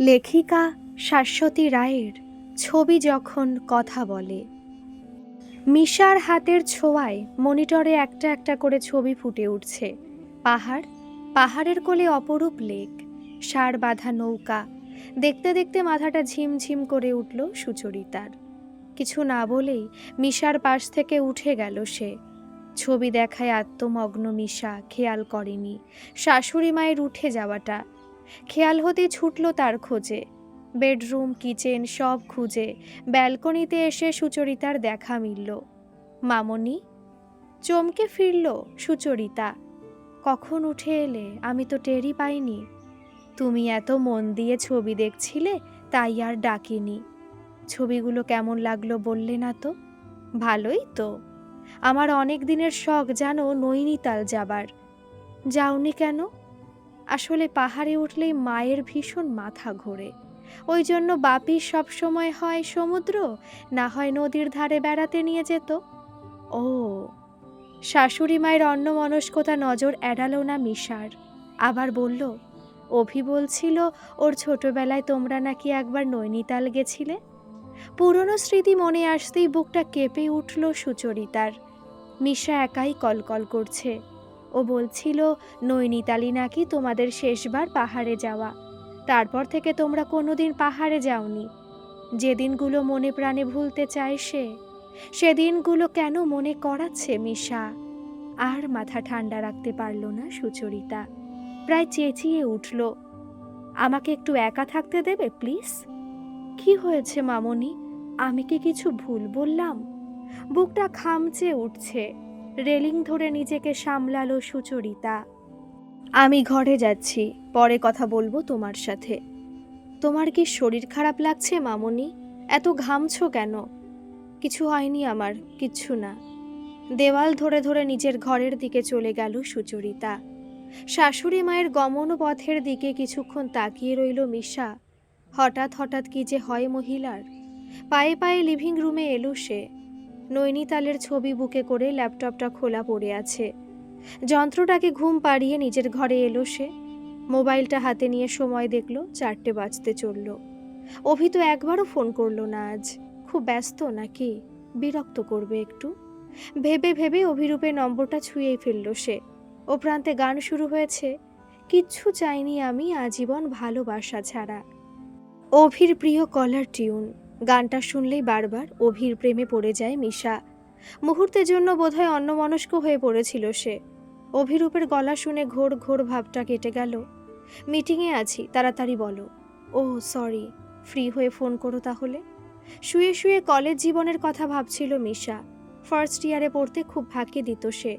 লেখিকা শাশ্বতী রায়ের ছবি যখন কথা বলে। মিশার হাতের ছোঁয়ায় মনিটরে একটা একটা করে ছবি ফুটে উঠছে। পাহাড়, পাহাড়ের কোলে অপরূপ লেক, সার বাঁধা নৌকা। দেখতে দেখতে মাথাটা ঝিমঝিম করে উঠল সুচরিতার। কিছু না বলেই মিশার পাশ থেকে উঠে গেল সে। ছবি দেখায় আত্মমগ্ন মিশা, খেয়াল করেনি। শাশুড়ি মায়ের উঠে যাওয়াটা। খেয়াল হতে ছুটল তার খোঁজে। বেডরুম, কিচেন সব খুঁজে। ব্যালকনিতে এসে সুচরিতার দেখা মিলল। মামনি, চমকে ফিরল সুচরিতা। কখন উঠে এলে? আমি তো টেরই পাইনি। তুমি এত মন দিয়ে ছবি দেখছিলে, তাই আর ডাকিনি। ছবিগুলো কেমন লাগল বললে না তো? ভালোই তো। আমার অনেক দিনের শখ জানো নৈনিতাল যাবার। যাওনি কেন? আসলে পাহাড়ে উঠলেই মায়ের ভীষণ মাথা ঘোরে। ওই জন্য বাপি সব সময় হয় সমুদ্র, না হয় নদীর ধারে বেড়াতে নিয়ে যেত। ও। শাশুড়ি মায়ের অন্যমনস্কতা নজর এড়ালো না মিশার। আবার বলল, অভি বলছিল, ওর ছোটবেলায় তোমরা নাকি একবার নৈনিতাল গেছিলে? পুরনো স্মৃতি মনে আসতেই বুকটা কেঁপে উঠল সুচরিতার। মিশা একাই কলকল করছে। ও বলছিল, নৈনিতালি নাকি তোমাদের শেষবার পাহাড়ে যাওয়া। তারপর থেকে তোমরা কোনোদিন পাহাড়ে যাওনি। যে দিনগুলো মনে প্রাণে ভুলতে চায় সে সেদিনগুলো কেন মনে করাচ্ছে মিশা? আর মাথা ঠান্ডা রাখতে পারল না সুচরিতা। প্রায় চেঁচিয়ে উঠল, আমাকে একটু একা থাকতে দেবে, প্লিজ? কি হয়েছে মামনি? আমি কি কিছু ভুল বললাম? বুকটা খামচে উঠছে। রেলিং ধরে নিজেকে সামলালো সুচরিতা। আমি ঘরে যাচ্ছি, পরে কথা বলব তোমার সাথে। তোমার কি শরীর খারাপ লাগছে, মামনি? এত ঘামছো কেন? কিছু হয়নি আমার, কিচ্ছু না। দেওয়াল ধরে ধরে নিজের ঘরের দিকে চলে গেল সুচরিতা। শাশুড়ি মায়ের গমন পথের দিকে কিছুক্ষণ তাকিয়ে রইল মিশা। হঠাৎ হঠাৎ কি যে হয় মহিলার। পায়ে পায়ে লিভিং রুমে এলো সে। নৈনিতালের ছবি বুকে করে ল্যাপটপটা খোলা পড়ে আছে। যন্ত্রটাকে ঘুম পাড়িয়ে নিজের ঘরে এলো সে। মোবাইলটা হাতে নিয়ে সময় দেখল, চারটে বাজতে চলল। অভি তো একবারও ফোন করল না আজ। খুব ব্যস্ত নাকি? বিরক্ত করবে একটু। ভেবে ভেবে অভিরূপের নম্বরটা ছুঁয়েই ফেলল সে। ও প্রান্তে গান শুরু হয়েছে। কিচ্ছু চাইনি আমি আজীবন ভালোবাসা ছাড়া। অভির প্রিয় কলার টিউন। গানটা শুনলেই বারবার অভির প্রেমে পড়ে যায় মিশা। মুহূর্তের জন্য বোধহয় অন্যমনস্ক হয়ে পড়েছিল সে। অভিরূপের গলা শুনে ঘোর ঘোর ভাবটা কেটে গেল। মিটিংয়ে আছি, তাড়াতাড়ি বলো। ও সরি, ফ্রি হয়ে ফোন করো তাহলে। শুয়ে শুয়ে কলেজ জীবনের কথা ভাবছিল মিশা। ফার্স্ট ইয়ারে পড়তে খুব ফাঁকি দিত সে।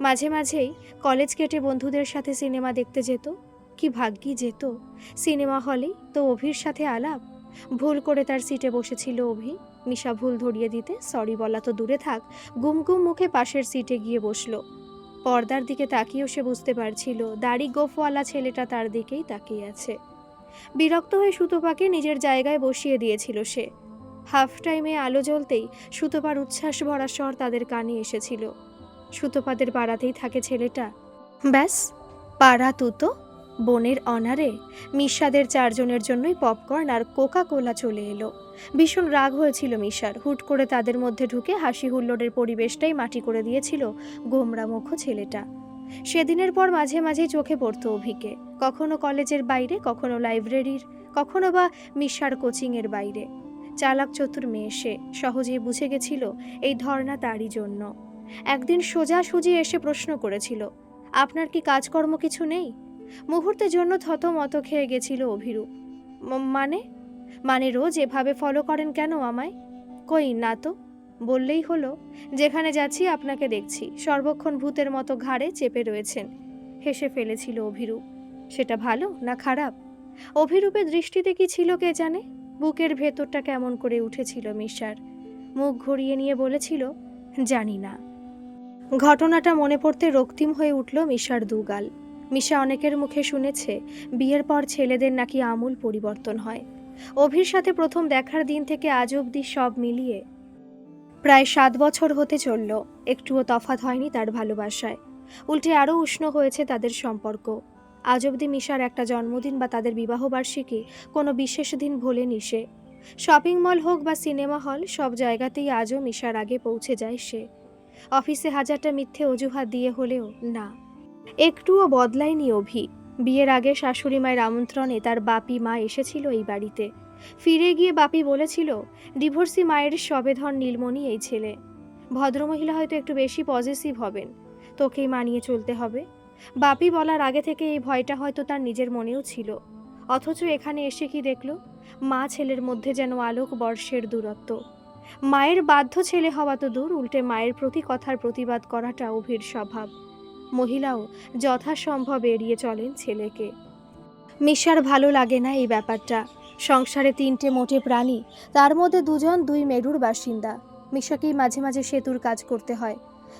মাঝে মাঝেই কলেজ কেটে বন্ধুদের সাথে সিনেমা দেখতে যেত। কি ভাগ্যি যেত। সিনেমা হলেই তো অভির সাথে আলাপ। ভুল করে তার সিটে বসেছিল অভি। মিশা ভুল ধরিয়ে দিতে সরি বলা তো দূরে থাক। গুম গুম মুখে পাশের সিটে গিয়ে বসল। পর্দার দিকে তাকিয়েও সে বুঝতে পারছিল, দাড়ি গোফওয়ালা ছেলেটা তার দিকেই তাকিয়ে আছে। বিরক্ত হয়ে সুতোপাকে নিজের জায়গায় বসিয়ে দিয়েছিল সে। হাফ টাইমে আলো জ্বলতেই সুতোপার উচ্ছ্বাস ভরা স্বর তাদের কানে এসেছিল। সুতোপাদের পাড়াতেই থাকে ছেলেটা। ব্যাস, পাড়া তুতো? বনের অনারে মিশাদের চারজনের জন্যই পপকর্ন আর কোকা কোলা চলে এলো। ভীষণ রাগ হয়েছিল মিশার। হুট করে তাদের মধ্যে ঢুকে হাসি হুল্লোড়ের পরিবেশটাই মাটি করে দিয়েছিল গোমরামুখ ছেলেটা। সেদিনের পর মাঝে মাঝে চোখে পড়তো অভিকে। কখনো কলেজের বাইরে, কখনো লাইব্রেরির, কখনো বা মিশার কোচিংয়ের বাইরে। চালাক চতুর মেয়ে সে। সহজেই বুঝে গেছিল এই ধর্ণা তারই জন্য। একদিন সোজাসুজি এসে প্রশ্ন করেছিল, আপনার কি কাজকর্ম কিছু নেই? মুহূর্তের জন্য থত মত খেয়ে গেছিল অভিরূপ। মানে? মানে রোজ এভাবে ফলো করেন কেন আমায়? কই, না তো? বললেই হলো, যেখানে যাচ্ছি আপনাকে দেখছি, সর্বক্ষণ ভূতের মতো ঘাড়ে চেপে রয়েছেন। হেসে ফেলেছিল অভিরূপ। সেটা ভালো না খারাপ? অভিরূপের দৃষ্টিতে কি ছিল কে জানে? বুকের ভেতরটা কেমন করে উঠেছিল মিশার। মুখ ঘুরিয়ে নিয়ে বলেছিল, জানি না। ঘটনাটা মনে পড়তে রক্তিম হয়ে উঠল মিশার দুগাল। মিশা অনেকের মুখে শুনেছে, বিয়ের পর ছেলেদের নাকি আমূল পরিবর্তন হয়। অভির সাথে প্রথম দেখার দিন থেকে আজ অবধি সব মিলিয়ে প্রায় সাত বছর হতে চলল, একটুও তফাত হয়নি তার ভালোবাসায়। উল্টে আরও উষ্ণ হয়েছে তাদের সম্পর্ক। আজ অবধি মিশার একটা জন্মদিন বা তাদের বিবাহবার্ষিকী কোনো বিশেষ দিন ভোলেনি সে। শপিং মল হোক বা সিনেমা হল, সব জায়গাতেই আজও মিশার আগে পৌঁছে যায় সে। অফিসে হাজারটা মিথ্যে অজুহাত দিয়ে হলেও না। একটুও বদলায়নি অভি। বিয়ের আগে শাশুড়ি মায়ের আমন্ত্রণে তার বাপি মা এসেছিল এই বাড়িতে। ফিরে গিয়ে বাপি বলেছিল, ডিভোর্সি মায়ের সবেধন নীলমণি এই ছেলে। ভদ্রমহিলা হয়তো একটু বেশি পজিটিভ হবেন। তোকেই মানিয়ে চলতে হবে। বাপি বলার আগে থেকে এই ভয়টা হয়তো তার নিজের মনেও ছিল। অথচ এখানে এসে কি দেখল? মা ছেলের মধ্যে যেন আলোক বর্ষের দূরত্ব। মায়ের বাধ্য ছেলে হওয়া তো দূর, উল্টে মায়ের প্রতি কথার প্রতিবাদ করাটা অভির স্বভাব। মহিলাও যথাসম্ভব এড়িয়ে চলেন ছেলেকে। মিশার ভালো লাগে না এই ব্যাপারটা। সংসারে তিনটে মোটে প্রাণী, তার মধ্যে দুজন দুই মেরুর বাসিন্দা। মিশাকেই মাঝে মাঝে সেতুর কাজ করতে হয়,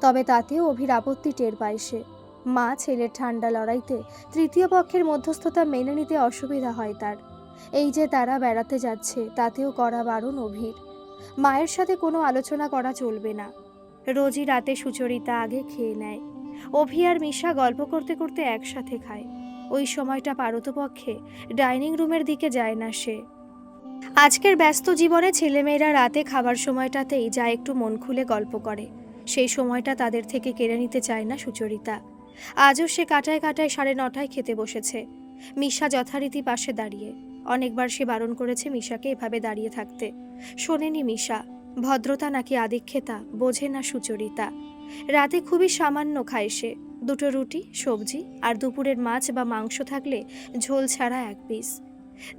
তবে তাতেও অভির আপত্তি টের পায় সে। মা ছেলের ঠান্ডা লড়াইতে তৃতীয় পক্ষের মধ্যস্থতা মেনে নিতে অসুবিধা হয় তার। এই যে তারা বেড়াতে যাচ্ছে, তাতেও করা বারণ অভির। মায়ের সাথে কোনো আলোচনা করা চলবে না। রোজই রাতে সুচরিতা আগে খেয়ে নেয়। অভি আর মিশা গল্প করতে করতে একসাথে খায়। ওই সময়টা পারতপক্ষে ডাইনিং রুমের দিকে যায় না সে। আজকের ব্যস্ত জীবনে ছেলেমেয়েরা রাতে খাবার সময়টাতেই যা একটু মন খুলে গল্প করে। সেই সময়টা তাদের থেকে কেড়ে নিতে চায় না সুচরিতা। আজও সে কাটায় কাটায় সাড়ে নটায় খেতে বসেছে। মিশা যথারীতি পাশে দাঁড়িয়ে। অনেকবার সে বারণ করেছে মিশাকে এভাবে দাঁড়িয়ে থাকতে। শোনেনি মিশা। ভদ্রতা নাকি আদিক্ষেতা, বোঝে না সুচরিতা। রাতে খুবই সামান্য খায় সে। দুটো রুটি, সবজি আর দুপুরের মাছ বা মাংস থাকলে ঝোল ছাড়া এক পিস।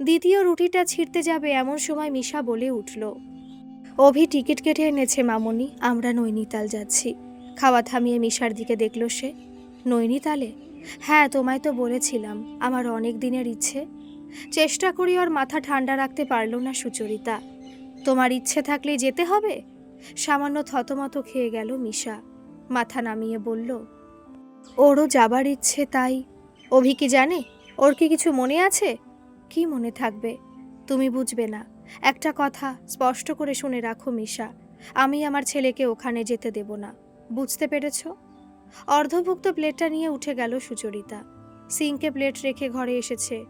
দ্বিতীয় রুটিটা ছিঁড়তে যাবে এমন সময় মিশা বলে উঠল, অভি টিকিট কেটে এনেছে মামনি, আমরা নৈনিতাল যাচ্ছি। খাওয়া থামিয়ে মিশার দিকে দেখল সে, নৈনিতালে? হ্যাঁ তোমায় তো বলেছিলাম, আমার অনেক দিনের ইচ্ছে। চেষ্টা করি ওর মাথা ঠান্ডা রাখতে পারল না সুচরিতা। তোমার ইচ্ছে থাকলে যেতে হবে? সামান্য থতমত খেয়ে গেল মিশা। মাথা নামিয়ে বলল, ওরও যাবার ইচ্ছে তাই। অভি কি জানে? ওর কি কিছু মনে আছে? কি মনে থাকবে? তুমি বুঝবে না। একটা কথা স্পষ্ট করে শুনে রাখো মিশা। আমি আমার ছেলেকে ওখানে যেতে দেব না। বুঝতে পেরেছ? অর্ধভুক্ত প্লেটটা নিয়ে উঠে গেল সুচরিতা। সিঙ্কে প্লেট রেখে ঘরে এসেছে।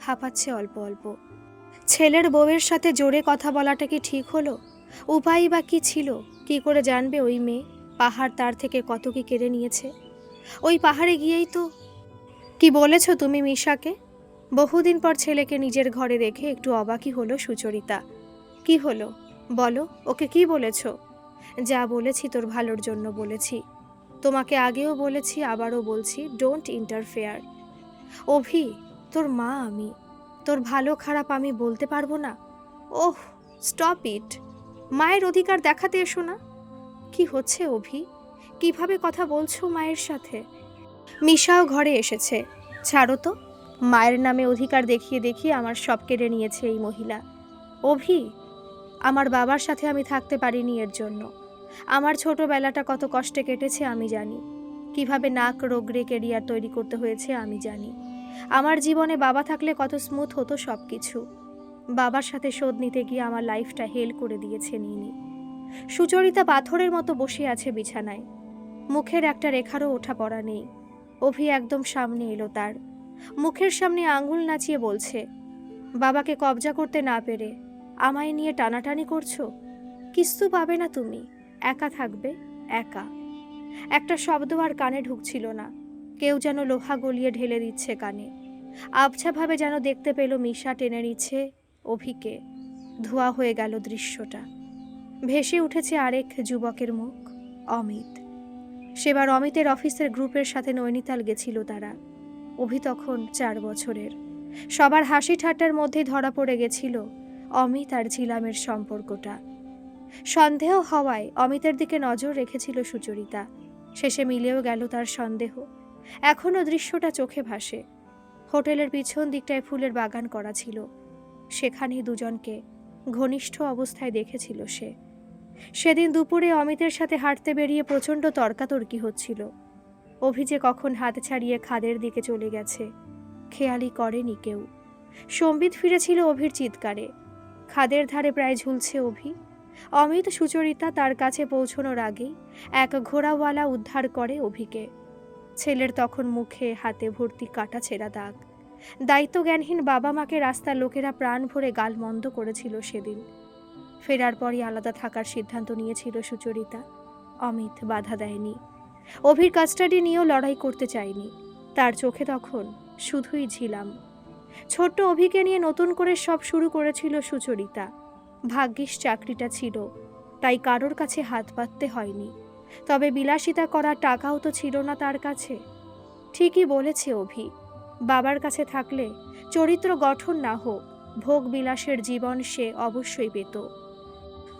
হাঁপাচ্ছে অল্প অল্প। ছেলের বউয়ের সাথে জোরে কথা বলাটা কি ঠিক হলো? উপায় বা কি ছিল? কি করে জানবে ওই মেয়ে? পাহাড় তার থেকে কত কি কেড়ে নিয়েছে? ওই পাহাড়ে গিয়েই তো। কি বলেছ তুমি মিশাকে? বহুদিন পর ছেলেকে নিজের ঘরে রেখে একটু অবাকই হলো সুচরিতা। কি হলো? বলো, ওকে কি বলেছ? যা বলেছি তোর ভালোর জন্য বলেছি। তোমাকে আগেও বলেছি, আবারও বলছি ডোন্ট ইন্টারফেয়ার অভি, তোর মা আমি। তোর ভালো খারাপ আমি বলতে পারব না? ওহ স্টপ ইট মায়ের অধিকার দেখাতে এসো না। কি হচ্ছে অভি? কীভাবে কথা বলছো মায়ের সাথে? মিশাও ঘরে এসেছে। ছাড়ো তো। মায়ের নামে অধিকার দেখিয়ে দেখিয়ে আমার সব কেড়ে নিয়েছে এই মহিলা। অভি, আমার বাবার সাথে আমি থাকতে পারিনি এর জন্য। আমার ছোটবেলাটা কত কষ্টে কেটেছে আমি জানি। কীভাবে নাক রোগড়ে কেরিয়ার তৈরি করতে হয়েছে আমি জানি। আমার জীবনে বাবা থাকলে কত স্মুথ হতো সব কিছু বাবার সাথে শোধ নিতে গিয়ে আমার লাইফটা হেল করে দিয়েছে নিনি সুচরিতা পাথরের মতো বসে আছে বিছানায়। মুখের একটা রেখারও ওঠা পড়া নেই। অভি একদম সামনে এলো তার। মুখের সামনে আঙুল নাচিয়ে বলছে, বাবাকে কবজা করতে না পেরে আমায় নিয়ে টানাটানি করছ? কিস্তু পাবে না তুমি। একা থাকবে, একা। একটা শব্দ আর কানে ঢুকছিল না। কেউ যেন লোহা গলিয়ে ঢেলে দিচ্ছে কানে। আবছাভাবে যেন দেখতে পেল মিশা টেনে নিচ্ছে অভিকে। ধোয়া হয়ে গেল দৃশ্যটা। ভেসে উঠেছে আরেক যুবকের মুখ, অমিত। সেবার অমিতের অফিসের গ্রুপের সাথে নৈনিতাল গেছিল তারা। অভি তখন চার বছরের। সবার হাসি ঠাট্টার মধ্যেই ধরা পড়ে গেছিল অমিত আর ঝিলামের সম্পর্কটা। সন্দেহ হওয়ায় অমিতের দিকে নজর রেখেছিল সুচরিতা। শেষে মিলেও গেল তার সন্দেহ। এখনও দৃশ্যটা চোখে ভাসে। হোটেলের পিছন দিকটায় ফুলের বাগান করা ছিল। সেখানেই দুজনকে ঘনিষ্ঠ অবস্থায় দেখেছিল সে। সেদিন দুপুরে অমিতের সাথে হাঁটতে বেরিয়ে প্রচণ্ড তর্কাতর্কি হচ্ছিল। অভিজে কখন হাত ছাড়িয়ে খাদের দিকে চলে গেছে খেয়ালি করেনি কেউ। সম্বিত ফিরেছিল অভির চিৎকারে। খাদের ধারে প্রায় ঝুলছে অভি। অমিত সুচরিতা তার কাছে পৌঁছনোর আগেই এক ঘোড়াওয়ালা উদ্ধার করে অভিকে। ছেলের তখন মুখে হাতে ভর্তি কাটা ছেঁড়া দাগ। দায়িত্বজ্ঞানহীন বাবা মাকে রাস্তার লোকেরা প্রাণ ভরে গাল মন্দ করেছিল সেদিন। ফেরার পরই আলাদা থাকার সিদ্ধান্ত নিয়েছিল সুচরিতা। অমিত বাধা দেয়নি। অভির কাস্টাডি নিয়েও লড়াই করতে চায়নি। তার চোখে তখন শুধুই ঝিলাম। ছোট্ট অভিকে নিয়ে নতুন করে সব শুরু করেছিল সুচরিতা। ভাগ্যিস চাকরিটা ছিল, তাই কারোর কাছে হাত পাততে হয়নি। তবে বিলাসিতা করার টাকাও তো ছিল না তার কাছে। ঠিকই বলেছে অভি, বাবার কাছে থাকলে চরিত্র গঠন না হোক, ভোগ বিলাসের জীবন সে অবশ্যই পেত।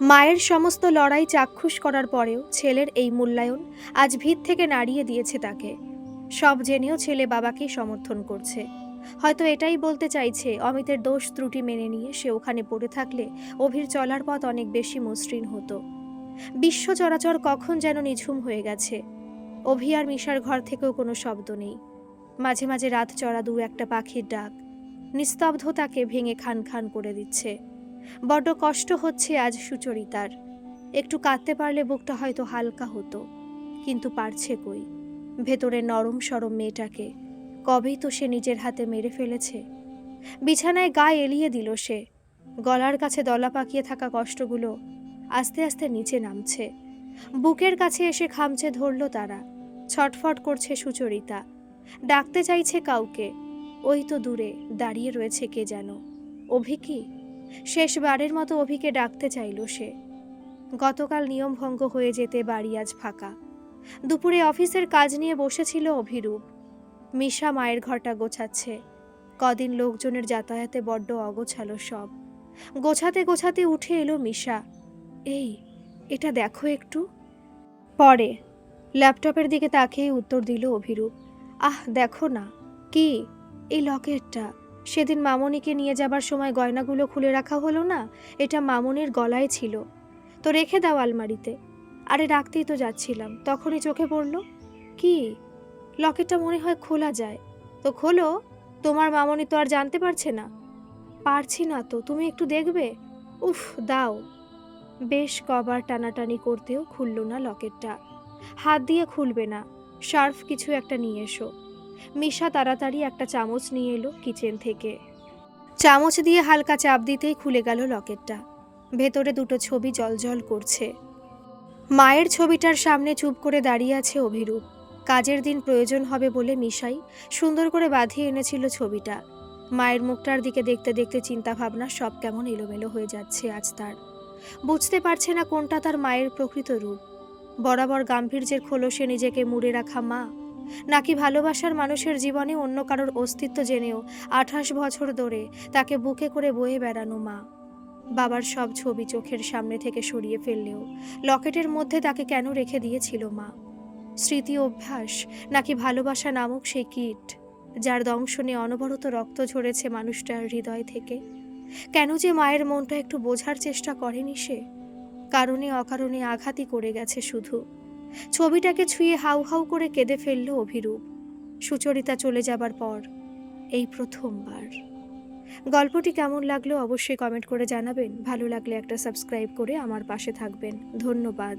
মায়ের সমস্ত লড়াই চাক্ষুষ করার পরেও ছেলের এই মূল্যায়ন আজ ভিত থেকে নাড়িয়ে দিয়েছে তাকে। সব জেনেও ছেলে বাবাকেই সমর্থন করছে। হয়তো এটাই বলতে চাইছে, অমিতের দোষ ত্রুটি মেনে নিয়ে সে ওখানে পড়ে থাকলে অভির চলার পথ অনেক বেশি মসৃণ হতো। বিশ্ব চরাচর কখন যেন নিঝুম হয়ে গেছে। অভি আর মিশার ঘর থেকেও কোনো শব্দ নেই। মাঝে মাঝে রাত চড়া দু একটা পাখির ডাক। নিস্তব্ধতাকে ভেঙে খান খান করে দিচ্ছে। বড্ড কষ্ট হচ্ছে আজ সুচরিতার। একটু কাঁদতে পারলে বুকটা হয়তো হালকা হতো, কিন্তু পারছে কই? ভেতরে নরম সরম মেয়েটাকে, কবেই তো সে নিজের হাতে মেরে ফেলেছে? বিছানায় গা এলিয়ে দিল সে, গলার কাছে দলা পাকিয়ে থাকা কষ্টগুলো আস্তে আস্তে নিচে নামছে। বুকের কাছে এসে খামচে ধরল তারা, ছটফট করছে সুচরিতা, ডাকতে চাইছে কাউকে, ওই তো দূরে দাঁড়িয়ে রয়েছে কে যেন। অভি কি? শেষবারের মতো অভিকে ডাকতে চাইল সে। গতকাল নিয়মভঙ্গ হয়ে যেতে বাড়ি আজ ফাঁকা। দুপুরে অফিসের কাজ নিয়ে বসেছিল অভিরূপ। মিশা মায়ের ঘরটা গোছাচ্ছে। কদিন লোকজনের যাতায়াতে বড্ড অগোছালো সব। গোছাতে গোছাতে উঠে এলো মিশা। এই, এটা দেখো একটু। পরে ল্যাপটপের দিকে তাকিয়ে উত্তর দিল অভিরূপ। আহ, দেখো না। কি? এই লকেটটা? সেদিন মামনিকে নিয়ে যাবার সময় গয়নাগুলো খুলে রাখা হলো না, এটা মামনির গলায় ছিল। তো রেখে দাও আলমারিতে। আরে রাখতেই তো যাচ্ছিলাম, তখনই চোখে পড়ল। কি? লকেটটা মনে হয় খোলা যায়। তো খোলো, তোমার মামনি তো আর জানতে পারছে না। পারছি না তো, তুমি একটু দেখবে? উফ, দাও। বেশ কবার টানাটানি করতেও খুলল না লকেটটা। হাত দিয়ে খুলবে না। শার্ফ কিছু একটা নিয়ে এসো। মিশা তাড়াতাড়ি একটা চামচ নিয়ে এলো কিচেন থেকে। চামচ দিয়ে হালকা চাপ দিতেই খুলে গেল লকেটটা। ভেতরে দুটো ছবি জলজল করছে। মায়ের ছবিটার সামনে চুপ করে দাঁড়িয়ে আছে অভিরূপ। কাজের দিন প্রয়োজন হবে বলে মিশাই সুন্দর করে বাঁধিয়ে এনেছিল ছবিটা। মায়ের মুখটার দিকে দেখতে দেখতে চিন্তা ভাবনা সব কেমন এলোমেলো হয়ে যাচ্ছে আজ তার। বুঝতে পারছে না কোনটা তার মায়ের প্রকৃত রূপ। বরাবর গাম্ভীর্যের খোলসে নিজেকে মুড়ে রাখা মা নাকি ভালোবাসার মানুষের জীবনে অন্য কারোর অস্তিত্ব জেনেও আঠাশ বছর ধরে তাকে বুকে করে বয়ে বেড়ানো মা। বাবার সব ছবি চোখের সামনে থেকে সরিয়ে ফেললেও লকেটের মধ্যে তাকে কেন রেখে দিয়েছিল মা? স্মৃতি অভ্যাস নাকি ভালোবাসা নামক সেই কীট যার দংশনে অনবরত রক্ত ঝরেছে মানুষটার হৃদয় থেকে? কেন যে মায়ের মনটা একটু বোঝার চেষ্টা করেনি সে? কারণে অকারণে আঘাতই করে গেছে শুধু। ছবিটাকে ছুঁয়ে হাউ হাউ করে কেঁদে ফেলল অভিরূপ। সুচরিতা চলে যাবার পর এই প্রথমবার। গল্পটি কেমন লাগল অবশ্যই কমেন্ট করে জানাবেন। ভালো লাগলে একটা সাবস্ক্রাইব করে আমার পাশে থাকবেন। ধন্যবাদ।